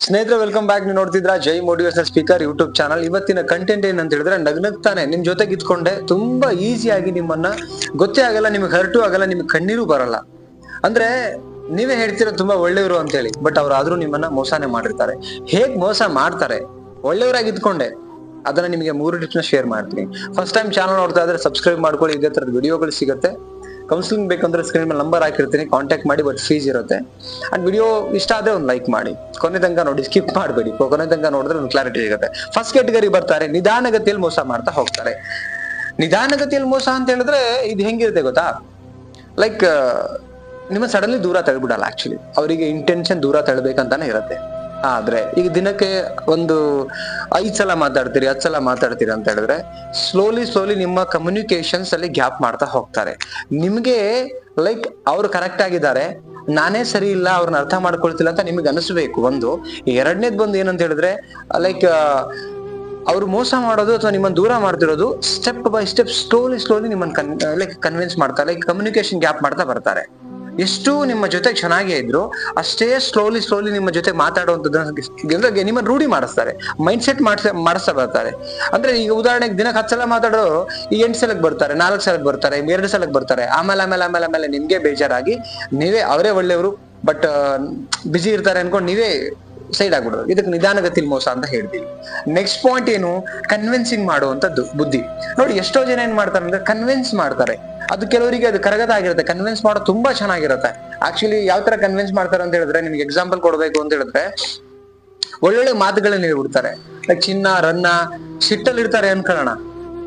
ಸ್ನೇಹಿತರೆ welcome back ನೀವು ನೋಡ್ತಿದ್ರ Jai motivational speaker YouTube channel. ಇವತ್ತಿನ ಕಂಟೆಂಟ್ ಏನಂತ ಹೇಳಿದ್ರೆ ನಗ್ನಗ್ತಾನೆ ನಿಮ್ ಜೊತೆಗೆ ಇದ್ಕೊಂಡೆ, ತುಂಬಾ ಈಸಿಯಾಗಿ ನಿಮ್ಮನ್ನ ಗೊತ್ತೇ ಆಗಲ್ಲ, ನಿಮ್ಗೆ ಹರ್ಟು ಆಗಲ್ಲ, ನಿಮ್ಗೆ ಕಣ್ಣೀರು ಬರಲ್ಲ. ಅಂದ್ರೆ, ನೀವೇ ಹೇಳ್ತೀರ, ತುಂಬಾ ಒಳ್ಳೆಯವರು ಅಂತ ಹೇಳಿ. ಬಟ್ ಅವ್ರು ಆದ್ರೂ ನಿಮ್ಮನ್ನ ಮೋಸನೆ ಮಾಡಿರ್ತಾರೆ. ಹೇಗ್ ಮೋಸ ಮಾಡ್ತಾರೆ? ಒಳ್ಳೆಯವರಾಗಿ ಇದ್ಕೊಂಡೆ. ಅದನ್ನ ನಿಮಗೆ ಮೂರು ಟಿಪ್ಸ್ನ ಶೇರ್ ಮಾಡ್ತೀನಿ. ಫಸ್ಟ್ ಟೈಮ್ ಚಾನಲ್ ನೋಡ್ತಾ ಇದ್ರೆ ಸಬ್ಸ್ಕ್ರೈಬ್ ಮಾಡ್ಕೊಳ್ಳಿ. ಇದೇ ತರದ ವಿಡಿಯೋಗಳು ಸಿಗುತ್ತೆ. ಕೌನ್ಸಿಲಿಂಗ್ ಬೇಕಂದ್ರೆ ಸ್ಕ್ರೀನ್ ಮೇಲೆ ನಂಬರ್ ಹಾಕಿರ್ತೀನಿ ಕಾಂಟ್ಯಾಕ್ಟ್ ಮಾಡಿ ಬಟ್ ಫೀಸ್ ಇರುತ್ತೆ. ಅಂಡ್ ವಿಡಿಯೋ ಇಷ್ಟ ಆದ್ರೆ ಒಂದು ಲೈಕ್ ಮಾಡಿ. ಕೊನೆ ತನಕ ನೋಡಿ ಸ್ಕಿಪ್ ಮಾಡಬೇಡಿ. ಕೊನೆ ತನಕ ನೋಡಿದ್ರೆ ಒಂದು ಕ್ಲಾರಿಟಿ ಸಿಗುತ್ತೆ. ಫಸ್ಟ್ ಕ್ಯಾಟಗರಿ ಬರ್ತಾರೆ, ನಿಧಾನಗತಿಯಲ್ಲಿ ಮೋಸ ಮಾಡ್ತಾ ಹೋಗ್ತಾರೆ. ನಿಧಾನಗತಿಯಲ್ಲಿ ಮೋಸ ಅಂತ ಹೇಳಿದ್ರೆ ಇದು ಹೆಂಗಿರುತ್ತೆ ಗೊತ್ತಾ? ಲೈಕ್ ನಿಮ್ಮ ಸಡನ್ಲಿ ದೂರ ತಳ್ಬಿಡಲ್ಲ ಆಕ್ಚುಲಿ ಅವರಿಗೆ ಇಂಟೆನ್ಷನ್ ದೂರ ತಳ್ಬೇಕಂತಾನೆ ಇರುತ್ತೆ. ಆದ್ರೆ ಈಗ ದಿನಕ್ಕೆ ಒಂದು ಐದ್ ಸಲ ಮಾತಾಡ್ತೀರಿ, ಹತ್ತು ಸಲ ಮಾತಾಡ್ತೀರಿ ಅಂತ ಹೇಳಿದ್ರೆ ಸ್ಲೋಲಿ ಸ್ಲೋಲಿ ನಿಮ್ಮ ಕಮ್ಯುನಿಕೇಶನ್ಸ್ ಅಲ್ಲಿ ಗ್ಯಾಪ್ ಮಾಡ್ತಾ ಹೋಗ್ತಾರೆ. ನಿಮ್ಗೆ ಲೈಕ್ ಅವ್ರು ಕರೆಕ್ಟ್ ಆಗಿದ್ದಾರೆ, ನಾನೇ ಸರಿ ಇಲ್ಲ, ಅವ್ರನ್ನ ಅರ್ಥ ಮಾಡ್ಕೊಳ್ತಿಲ್ಲ ಅಂತ ನಿಮಗೆ ಅನಿಸ್ಬೇಕು ಒಂದು. ಎರಡನೇದ್ ಬಂದು ಏನಂತ ಹೇಳಿದ್ರೆ ಲೈಕ್ ಅವ್ರು ಮೋಸ ಮಾಡೋದು ಅಥವಾ ನಿಮ್ಮನ್ನ ದೂರ ಮಾಡ್ತಿರೋದು step by step slowly slowly ನಿಮ್ಮನ್ನ ಲೈಕ್ ಕನ್ವಿನ್ಸ್ ಮಾಡ್ತಾರೆ ಲೈಕ್ ಕಮ್ಯುನಿಕೇಶನ್ ಗ್ಯಾಪ್ ಮಾಡ್ತಾ ಬರ್ತಾರೆ. ಎಷ್ಟು ನಿಮ್ಮ ಜೊತೆ ಚೆನ್ನಾಗೇ ಇದ್ರು, ಅಷ್ಟೇ ಸ್ಲೋಲಿ ಸ್ಲೋಲಿ ನಿಮ್ಮ ಜೊತೆ ಮಾತಾಡುವಂಥದ್ದು ನಿಮ್ಮ ರೂಢಿ ಮಾಡಿಸ್ತಾರೆ. ಮೈಂಡ್ ಸೆಟ್ ಮಾಡಿಸ ಮಾಡಿಸ್ತಾ ಬರ್ತಾರೆ ಅಂದ್ರೆ ಈಗ ಉದಾಹರಣೆಗೆ ದಿನಕ್ಕೆ ಹತ್ತು ಸಲ ಮಾತಾಡೋರು ಈ ಎಂಟು ಸಲಕ್ಕೆ ಬರ್ತಾರೆ, ನಾಲ್ಕು ಸಲಕ್ಕೆ ಬರ್ತಾರೆ ಎರಡು ಸಲಕ್ಕೆ ಬರ್ತಾರೆ. ಆಮೇಲೆ ಆಮೇಲೆ ಆಮೇಲೆ ಆಮೇಲೆ ನಿಮ್ಗೆ ಬೇಜಾರಾಗಿ ನೀವೇ, ಅವರೇ ಒಳ್ಳೆಯವರು ಬಟ್ ಬಿಜಿ ಇರ್ತಾರೆ ಅನ್ಕೊಂಡು ನೀವೇ ಸೈಡ್ ಆಗ್ಬಿಡೋದು ಇದಕ್ಕೆ ನಿಧಾನಗತಿಲಿ ಮೋಸ ಅಂತ ಹೇಳ್ತೀವಿ. ನೆಕ್ಸ್ಟ್ ಪಾಯಿಂಟ್ ಏನು? ಕನ್ವಿನ್ಸಿಂಗ್ ಮಾಡುವಂಥದ್ದು ಬುದ್ಧಿ. ನೋಡಿ, ಎಷ್ಟೋ ಜನ ಏನ್ ಮಾಡ್ತಾರೆ ಅಂದ್ರೆ ಕನ್ವಿನ್ಸ್ ಮಾಡ್ತಾರೆ. ಅದು ಕೆಲವರಿಗೆ ಅದು ಕರಗತ ಆಗಿರುತ್ತೆ ಕನ್ವಿನ್ಸ್ ಮಾಡೋದು ತುಂಬಾ ಚೆನ್ನಾಗಿರುತ್ತೆ. ಆಕ್ಚುಲಿ ಯಾವ ತರ ಕನ್ವಿನ್ಸ್ ಮಾಡ್ತಾರೆ ಅಂತ ಹೇಳಿದ್ರೆ ನಿಮ್ಗೆ ಎಕ್ಸಾಂಪಲ್ ಕೊಡಬೇಕು ಅಂತ ಹೇಳಿದ್ರೆ, ಒಳ್ಳೊಳ್ಳೆ ಮಾತುಗಳನ್ನ ಹೇಳ್ಬಿಡ್ತಾರೆ. ಲೈಕ್ ಚಿನ್ನ, ರನ್ನ ಸಿಟ್ಟಲ್ಲಿ ಇರ್ತಾರೆ ಅನ್ಕೊಳ್ಳೋಣ.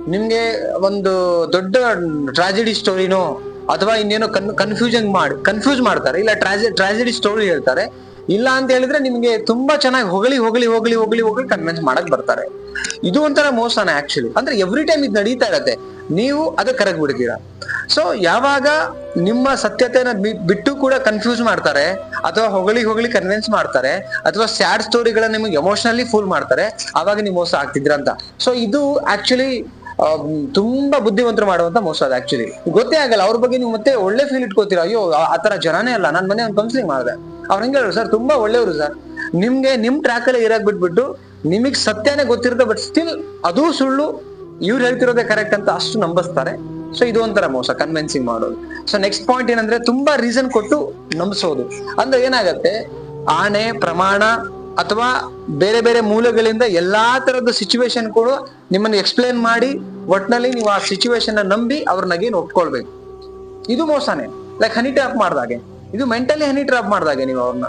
ನಿಮ್ಗೆ ಒಂದು ದೊಡ್ಡ ಟ್ರಾಜಿಡಿ ಸ್ಟೋರಿನೋ ಅಥವಾ ಇನ್ನೇನೋ ಕನ್ ಕನ್ಫ್ಯೂಷನ್ ಮಾಡಿ ಕನ್ಫ್ಯೂಸ್ ಮಾಡ್ತಾರೆ. ಇಲ್ಲ ಟ್ರಾಜಿ ಟ್ರಾಜಿಡಿ ಸ್ಟೋರಿ ಹೇಳ್ತಾರೆ. ಇಲ್ಲ ಅಂತ ಹೇಳಿದ್ರೆ ನಿಮ್ಗೆ ತುಂಬಾ ಚೆನ್ನಾಗಿ ಹೊಗಳಿ ಹೊಗಳಿ ಹೊಗಳಿ ಹೊಗಳಿ ಹೊಗಳಿ ಕನ್ವಿನ್ಸ್ ಮಾಡಕ್ ಬರ್ತಾರೆ. ಇದು ಒಂಥರ ಮೋಸನ ಆಕ್ಚುಲಿ ಅಂದ್ರೆ ಎವ್ರಿ ಟೈಮ್ ಇದು ನಡೀತಾ ಇರತ್ತೆ, ನೀವು ಅದಕ್ಕೆ ಕರಗ್ ಬಿಡ್ತೀರಾ. ಸೊ ಯಾವಾಗ ನಿಮ್ಮ ಸತ್ಯತೆನ ಬಿಟ್ಟು ಕೂಡ ಕನ್ಫ್ಯೂಸ್ ಮಾಡ್ತಾರೆ, ಅಥವಾ ಹೊಗಳಿ ಹೊಗಳಿ ಕನ್ವಿನ್ಸ್ ಮಾಡ್ತಾರೆ, ಅಥವಾ ಸ್ಯಾಡ್ ಸ್ಟೋರಿಗಳನ್ನ ನಿಮ್ಗೆ ಎಮೋಷನಲಿ ಫೂಲ್ ಮಾಡ್ತಾರೆ, ಅವಾಗ ನೀವು ಮೋಸ ಆಗ್ತಿದ್ರ ಅಂತ. ಸೊ ಇದು ಆಕ್ಚುಲಿ ತುಂಬಾ ಬುದ್ಧಿವಂತರು ಮಾಡುವಂತ ಮೋಸ ಅದು ಆಕ್ಚುಲಿ ಗೊತ್ತೇ ಆಗಲ್ಲ, ಅವ್ರ ಬಗ್ಗೆ ನೀವು ಮತ್ತೆ ಒಳ್ಳೆ ಫೀಲ್ ಇಟ್ಕೋತೀರಾ, ಅಯ್ಯೋ, ಆ ತರ ಜನನೇ ಅಲ್ಲ, ನಾನ್ ಮನೆ ಒಂದು ಕೌನ್ಸಿಲಿಂಗ್ ಮಾಡಿದೆ. ಅವ್ರು ಹೆಂಗ್ ಸರ್, ತುಂಬಾ ಒಳ್ಳೆಯವರು ಸರ್. ನಿಮ್ಗೆ ನಿಮ್ ಟ್ರ್ಯಾಕ್ ಅಲ್ಲಿ ಇರಾಕ್ ಬಿಟ್ಬಿಟ್ಟು ನಿಮಗ್ ಸತ್ಯನೇ ಗೊತ್ತಿರುತ್ತೆ ಬಟ್ ಸ್ಟಿಲ್ ಅದು ಸುಳ್ಳು. ಇವ್ರು ಹೇಳ್ತಿರೋದೇ ಕರೆಕ್ಟ್ ಅಂತ ಅಷ್ಟು ನಂಬಿಸ್ತಾರೆ. ಸೊ ಇದು ಒಂಥರ ಮೋಸ ಕನ್ವಿನ್ಸಿಂಗ್ ಮಾಡೋದು. ಸೊ ನೆಕ್ಸ್ಟ್ ಪಾಯಿಂಟ್ ಏನಂದ್ರೆ ತುಂಬಾ ರೀಸನ್ ಕೊಟ್ಟು ನಂಬಿಸೋದು. ಅಂದ್ರೆ ಏನಾಗತ್ತೆ? ಆನೆ, ಪ್ರಮಾಣ ಅಥವಾ ಬೇರೆ ಬೇರೆ ಮೂಲಗಳಿಂದ ಎಲ್ಲಾ ತರದ ಸಿಚುವೇಶನ್ ಕೂಡ ನಿಮ್ಮನ್ನು ಎಕ್ಸ್ಪ್ಲೇನ್ ಮಾಡಿ ಒಟ್ನಲ್ಲಿ ನೀವು ಆ ಸಿಚುವೇಶನ್ ನಂಬಿ ಅವ್ರನ್ನಾಗೇನು ಒಪ್ಕೊಳ್ಬೇಕು. ಇದು ಮೋಸನೇ. ಲೈಕ್ ಹನಿ ಟ್ಯಾಪ್ ಮಾಡ್ದಾಗೆ. ಇದು ಮೆಂಟಲಿ ಹನಿ ಟ್ರಾಪ್ ಮಾಡಿದಾಗ ನೀವು ಅವ್ರನ್ನ.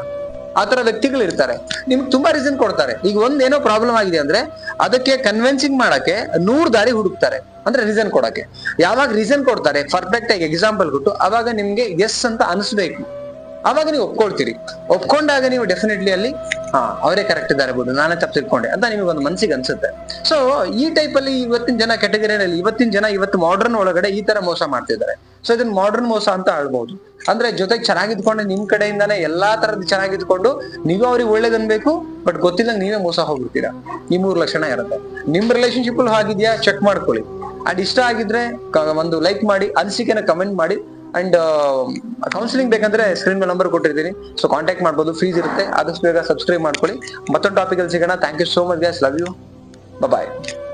ಆ ತರ ವ್ಯಕ್ತಿಗಳು ಇರ್ತಾರೆ. ನಿಮ್ಗೆ ತುಂಬಾ ರೀಸನ್ ಕೊಡ್ತಾರೆ. ಈಗ ಒಂದೇನೋ ಪ್ರಾಬ್ಲಮ್ ಆಗಿದೆ ಅಂದ್ರೆ ಅದಕ್ಕೆ ಕನ್ವಿನ್ಸಿಂಗ್ ಮಾಡಕ್ಕೆ ನೂರ್ ದಾರಿ ಹುಡುಕ್ತಾರೆ. ಅಂದ್ರೆ ರೀಸನ್ ಕೊಡಕ್ಕೆ. ಯಾವಾಗ ರೀಸನ್ ಕೊಡ್ತಾರೆ ಪರ್ಫೆಕ್ಟ್ ಆಗಿ ಎಕ್ಸಾಂಪಲ್ ಕೊಟ್ಟು ಅವಾಗ ನಿಮ್ಗೆ ಎಸ್ ಅಂತ ಅನಿಸ್ಬೇಕು. ಅವಾಗ ನೀವು ಒಪ್ಕೊಳ್ತೀರಿ. ಒಪ್ಕೊಂಡಾಗ ನೀವು ಡೆಫಿನೆಟ್ಲಿ ಅಲ್ಲಿ, ಹಾ, ಅವರೇ ಕರೆಕ್ಟ್ ಇದ್ದಾರೆ ಬಿಡು, ನಾನೇ ತಪ್ಪು ತಿಳ್ಕೊಂಡೆ ಅಂತ ನಿಮಗೆ ಒಂದು ಮನ್ಸಿಗೆ ಅನ್ಸುತ್ತೆ. ಸೊ ಈ ಟೈಪ್ ಅಲ್ಲಿ ಇವತ್ತಿನ ಜನ ಕೆಟಗರಿಯಲ್ಲಿ ಇವತ್ತಿನ ಜನ ಇವತ್ತು ಮಾಡರ್ನ್ ಒಳಗಡೆ ಈ ತರ ಮೋಸ ಮಾಡ್ತಿದ್ದಾರೆ. ಸೊ ಇದನ್ನ ಮಾಡರ್ನ್ ಮೋಸ ಅಂತ ಹೇಳ್ಬಹುದು ಅಂದ್ರೆ ಜೊತೆಗೆ ಚೆನ್ನಾಗಿದ್ಕೊಂಡು ನಿಮ್ ಕಡೆಯಿಂದಾನೆ ಎಲ್ಲಾ ತರದ್ ಚೆನ್ನಾಗಿದ್ಕೊಂಡು ನೀವು ಅವ್ರಿಗೆ ಒಳ್ಳೇದನ್ಬೇಕು ಬಟ್ ಗೊತ್ತಿಲ್ಲ ನೀವೇ ಮೋಸ ಹೋಗ್ಬಿಡ್ತೀರಾ. ಈ ಮೂರು ಲಕ್ಷಣ ಇರುತ್ತೆ. ನಿಮ್ ರಿಲೇಶನ್ಶಿಪ್ ಹಾಗಿದ್ಯಾ? ಚೆಕ್ ಮಾಡ್ಕೊಳ್ಳಿ. ಅಂಡ್ ಇಷ್ಟ ಆಗಿದ್ರೆ ಒಂದು ಲೈಕ್ ಮಾಡಿ, ಅನಿಸಿಕೆನ ಕಮೆಂಟ್ ಮಾಡಿ. ಅಂಡ್ ಕೌನ್ಸಿಲಿಂಗ್ ಬೇಕಂದ್ರೆ ಸ್ಕ್ರೀನ್ ಮೇಲೆ ನಂಬರ್ ಕೊಟ್ಟಿರ್ತೀನಿ. ಸೊ ಕಾಂಟ್ಯಾಕ್ಟ್ ಮಾಡ್ಬೋದು. ಫೀಸ್ ಇರುತ್ತೆ. ಆದಷ್ಟು ಬೇಗ ಸಬ್ಸ್ಕ್ರೈಬ್ ಮಾಡ್ಕೊಳ್ಳಿ. ಮತ್ತೊಂದು ಟಾಪಿಕ್ ಅಲ್ಲಿ ಸಿಗೋಣ. Thank you so much guys love you bye